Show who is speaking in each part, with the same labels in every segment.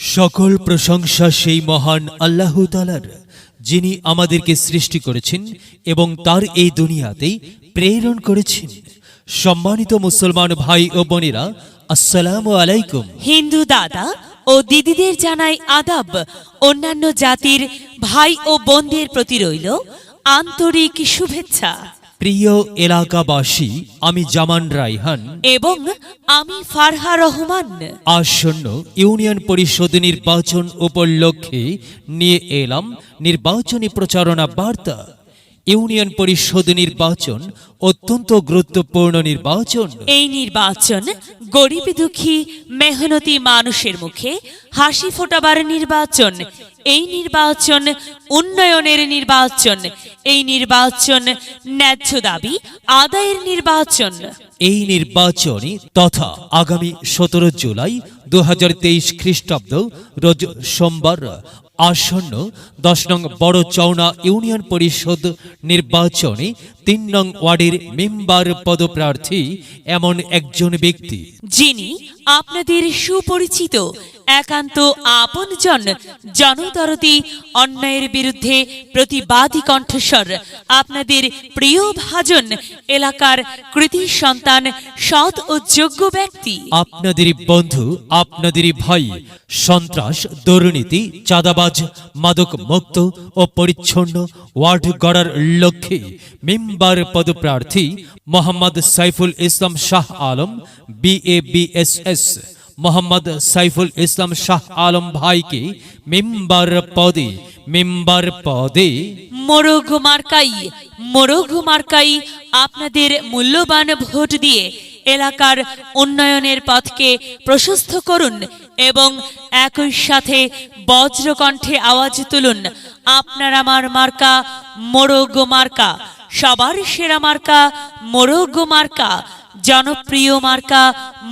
Speaker 1: সকল প্রশংসা সেই মহান আল্লাহ তালার যিনি আমাদেরকে সৃষ্টি করেছেন এবং তার এই দুনিয়াতেই প্রেরণ করেছেন। সম্মানিত মুসলমান ভাই ও বোনেরা, আসসালামু আলাইকুম।
Speaker 2: হিন্দু দাদা ও দিদিদের জানাই আদাব। অন্যান্য জাতির ভাই ও বোনদের প্রতি রইল আন্তরিক শুভেচ্ছা।
Speaker 1: প্রিয় এলাকাবাসী আমি জামান রাইহান
Speaker 2: এবং আমি ফারহা রহমান।
Speaker 1: আসন্ন ইউনিয়ন পরিষদ নির্বাচন উপলক্ষে নিয়ে এলাম নির্বাচনী প্রচারণা বার্তা। ইউনিয়ন পরিষদ নির্বাচন অত্যন্ত গুরুত্বপূর্ণ নির্বাচন।
Speaker 2: এই নির্বাচন গরিব দুঃখী মেহনতি মানুষের মুখে হাসি ফোটাবার নির্বাচন। এই নির্বাচন উন্নয়নের নির্বাচন। এই নির্বাচন ন্যায্য দাবি আদায়ের নির্বাচন।
Speaker 1: এই নির্বাচনে তথা আগামী সতেরো জুলাই দু হাজার তেইশ খ্রিস্টাব্দ রোজ সোমবার আসন্ন দশ নং বড় চৌনা ইউনিয়ন পরিষদ নির্বাচনে তিন নং ওয়ার্ডের মেম্বার পদপ্রার্থী এমন একজন ব্যক্তি।
Speaker 2: যিনি আপনাদের সুপরিচিত একান্ত আপনজন। জনদরদি অন্যায়ের বিরুদ্ধে প্রতিবাদী কণ্ঠস্বর। আপনাদের প্রিয় ভাজন, এলাকার কৃতি সন্তান, সৎ ও যোগ্য ব্যক্তি।
Speaker 1: আপনাদেরই বন্ধু আপনাদেরই ভাই, সন্ত্রাস, দুর্নীতি, চাঁদাবাজ, মাদক মুক্ত ও পরিচ্ছন্ন ওয়ার্ড গড়ার লক্ষ্যে মেম্বার পদপ্রার্থী মোহাম্মদ সাইফুল ইসলাম শাহ আলম বিএবিএসএস মোহাম্মদ সাইফুল ইসলাম শাহ আলম ভাইকে মেম্বার পদে মেম্বার পদে।
Speaker 2: মোরগ মার্কাই মোরগ মার্কাই আপনাদের মূল্যবান ভোট দিয়ে এলাকার উন্নয়নের পথকে প্রশস্ত করুন এবং একই সাথে বজ্রকণ্ঠে আওয়াজ তুলুন। আপনার আমার মার্কা মোরগ মার্কা, সবার সেরা মার্কা মোরগ মার্কা, জনপ্রিয় মার্কা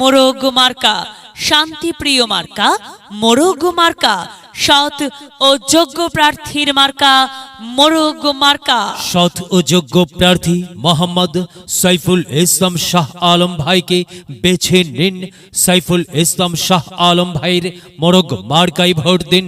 Speaker 2: মোরগ মার্কা। শান্তিপ্রিয় মার্কা মোরগ মার্কা সৎ ও যোগ্য প্রার্থীর মার্কা মোরগ মার্কা।
Speaker 1: সৎ ও যোগ্য প্রার্থী মোহাম্মদ সাইফুল ইসলাম শাহ আলম ভাইকে বেছে নিন। সাইফুল ইসলাম শাহ আলম ভাইয়ের মোরগ মার্কাই ভোট দিন।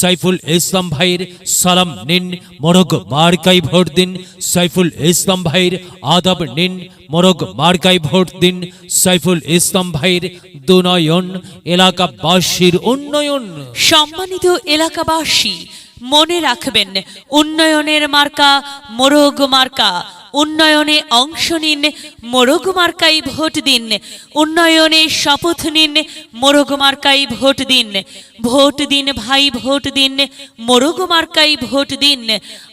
Speaker 1: সাইফুল ইসলাম ভাইয়ের সালাম নিন মোরগ মার্কাই ভোট দিন। সাইফুল ইসলাম ভাইয়ের আদাব নিন মোরগ মার্কাই ভোট দিন। সাইফুল ইসলাম ভাইয়ের দুনয়ন এলাকাবাসীর উন্নয়ন।
Speaker 2: সম্মানিত এলাকাবাসী, মনে রাখবেন, উন্নয়নের মার্কা মোরগ মার্কা। উন্নয়নে অংশ নিন, মোরগ মার্কাই ভোট দিন। উন্নয়নে শপথ নিন, মোরগ মার্কাই ভোট দিন। ভোট দিন, ভাই, ভোট দিন, মোরগ মার্কাই ভোট দিন।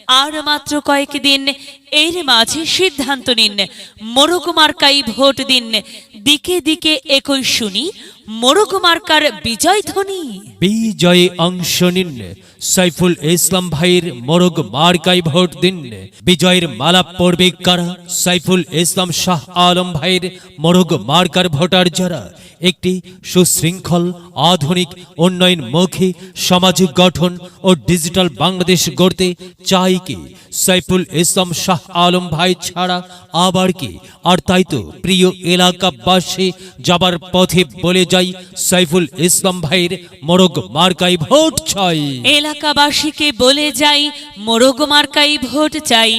Speaker 2: আর মাত্র কয়েক দিন এর মাঝে সিদ্ধান্ত নিন। মোরগ মার্কাই ভোট দিন। দিকে দিকে একই শুনি মোরগ মার্কার বিজয় ধ্বনি।
Speaker 1: বিজয়ে অংশ নিন। সাইফুল ইসলাম ভাইয়ের মোরগ মার্কাই ভোট দিন। বিজয়ের মালা পড়বে কারা? সাইফুল ইসলাম শাহ আলম ভাইয়ের মোরগ মার্কার ভোটার যারা? একটি সুশৃঙ্খল, আধুনিক উন্নয়নমুখী সমাজ গঠন ও ডিজিটাল বাংলাদেশ গড়তে চাই কি? সাইফুল ইসলাম শাহ আলম ভাই ছাড়া আবার কি? আর তাই তো প্রিয় এলাকাবাসী যাবার পথে বলে যাই, সাইফুল ইসলাম ভাইয়ের মোরগ মার্কাই ভোট চাই।
Speaker 2: এলাকাবাসীকে বলে যাই, মোরগ মার্কাই ভোট চাই,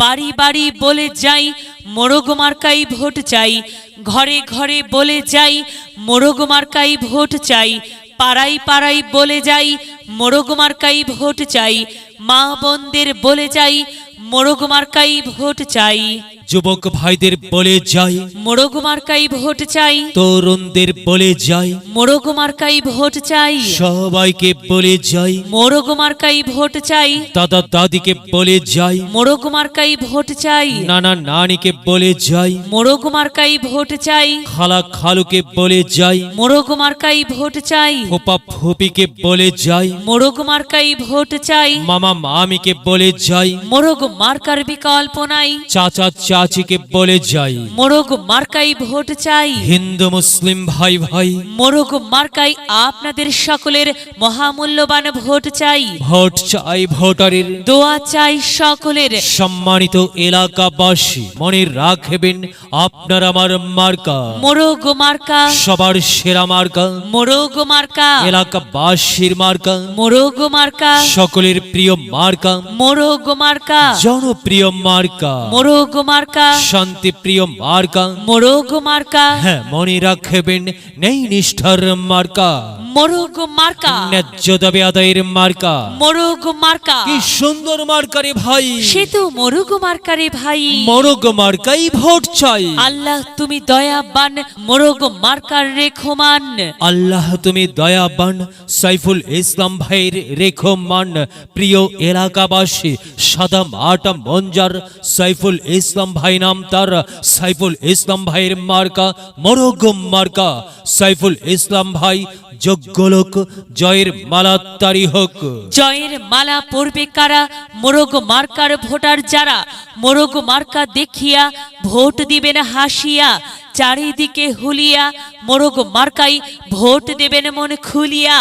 Speaker 2: বাড়ি বাড়ি বলে যাই মোরগ মার্কাই ভোট চাই, ঘরে ঘরে বলে যাই, মোরগ মার্কাই ভোট চাই পাড়াই পাড়াই বলে যাই, মোরগ মার্কাই ভোট চাই, মা বোনদের বলে যাই, মোরগ মার্কাই ভোট চাই।
Speaker 1: যুবক ভাইদের বলে যাই।
Speaker 2: মোরগ মার্কাই ভোট চাই।
Speaker 1: তরুণদের বলে যাই।
Speaker 2: মোরগ মার্কাই ভোট চাই।
Speaker 1: সবাইকে বলে যাই।
Speaker 2: মোরগ মার্কাই ভোট চাই।
Speaker 1: দাদা দাদিকে বলে যাই।
Speaker 2: মোরগ মার্কাই ভোট চাই।
Speaker 1: নানা নানিকে বলে যাই।
Speaker 2: মোরগ মার্কাই ভোট চাই।
Speaker 1: খালা খালুকে বলে যাই।
Speaker 2: মোরগ মার্কাই ভোট চাই।
Speaker 1: ফোপা ফুপিকে বলে যাই।
Speaker 2: মোরগ মার্কাই ভোট চাই।
Speaker 1: মামা মামিকে বলে যাই।
Speaker 2: মোরগ মার্কার বিকল্প নাই।
Speaker 1: চাচা চাচিকে বলে যাই।
Speaker 2: মোরগ মার্কাই ভোট চাই।
Speaker 1: হিন্দু মুসলিম ভাই ভাই।
Speaker 2: মোরগ মার্কাই আপনাদের সকলের মহামূল্যবান ভোট চাই।
Speaker 1: ভোট চাই ভোটারের।
Speaker 2: দোয়া চাই সকলের।
Speaker 1: সম্মানিত এলাকাবাসী মনে রাখবেন আপনার আমার মার্কা।
Speaker 2: মোরগ মার্কা।
Speaker 1: সবার সেরা মার্কা।
Speaker 2: মোরগ মার্কা।
Speaker 1: এলাকাবাসীর মার্কা।
Speaker 2: মোরগ মার্কা।
Speaker 1: সকলের প্রিয় মার্কা।
Speaker 2: মোরগ মার্কা।
Speaker 1: জনপ্রিয় মার্কা।
Speaker 2: মোরগ মার্কা
Speaker 1: শান্তি প্রিয় মার্কা।
Speaker 2: মোরগ মার্কা।
Speaker 1: হ্যাঁ মনে রাখবেন নেই নিষ্ঠার মার্কা।
Speaker 2: মোরগ মার্কা।
Speaker 1: ন্যায্য দাবি আদায়ের মার্কা।
Speaker 2: মোরগ মার্কা।
Speaker 1: কি সুন্দর মার্কারে ভাই।
Speaker 2: সে তো মোরগ মার্কারে ভাই।
Speaker 1: মরগ মার্কাই ভোট চাই।
Speaker 2: আল্লাহ তুমি দয়াবান মোরগ মার্কার রেখমান।
Speaker 1: আল্লাহ তুমি দয়াবান সাইফুল ইসলাম ভাইয়ের রেখো মান প্রিয় এলাকাবাসী সাদা মাটা মঞ্জার সাইফুল ইসলাম ভাই নাম তার। সাইফুল ইসলাম ভাইয়ের মার্কা মরগ মার্কা। সাইফুল ইসলাম ভাই যোগ্য লোক জয়ের মালাত্তারি হোক।
Speaker 2: জয়ের মালা পড়বে কারা? মোরগ মার্কার ভোটার যারা? মোরগ মার্কা দেখিয়া ভোট দিবেন হাসিয়া চারিদিকে হুলিয়া। মোরগ মার্কাই ভোট দেবেন মন খুলিয়া।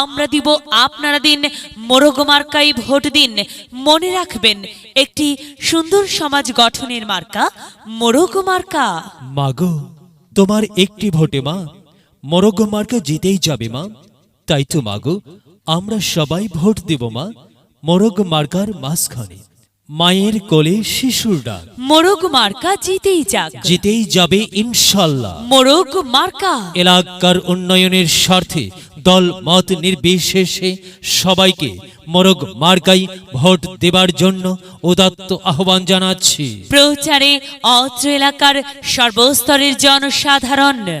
Speaker 2: আমরা দিব আপনারা দিন মোরগ মার্কাই ভোট দিন। মনে রাখবেন একটি সুন্দর সমাজ গঠনের মার্কা মোরগ মার্কা।
Speaker 1: মাগো তোমার একটি ভোটে মা মরগ মার্কা জিতেই যাবে মা। তাই তো মাগো আমরা সবাই ভোট দেব মা মরগ মার্কার মাঝখানে। মায়ের কোলে শিশুর ডাক।
Speaker 2: মোরগ মার্কা জিতেই যাক।
Speaker 1: জিতেই যাবে ইনশাল্লাহ।
Speaker 2: মোরগ মার্কা।
Speaker 1: এলাকার উন্নয়নের স্বার্থে দল মত নির্বিশেষে সবাইকে মরগ মার্কাই ভোট দেবার জন্য উদাত্ত আহ্বান জানাচ্ছি।
Speaker 2: প্রচারে অত্র এলাকার সর্বস্তরের জনসাধারণ।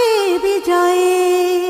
Speaker 3: বিজয়ে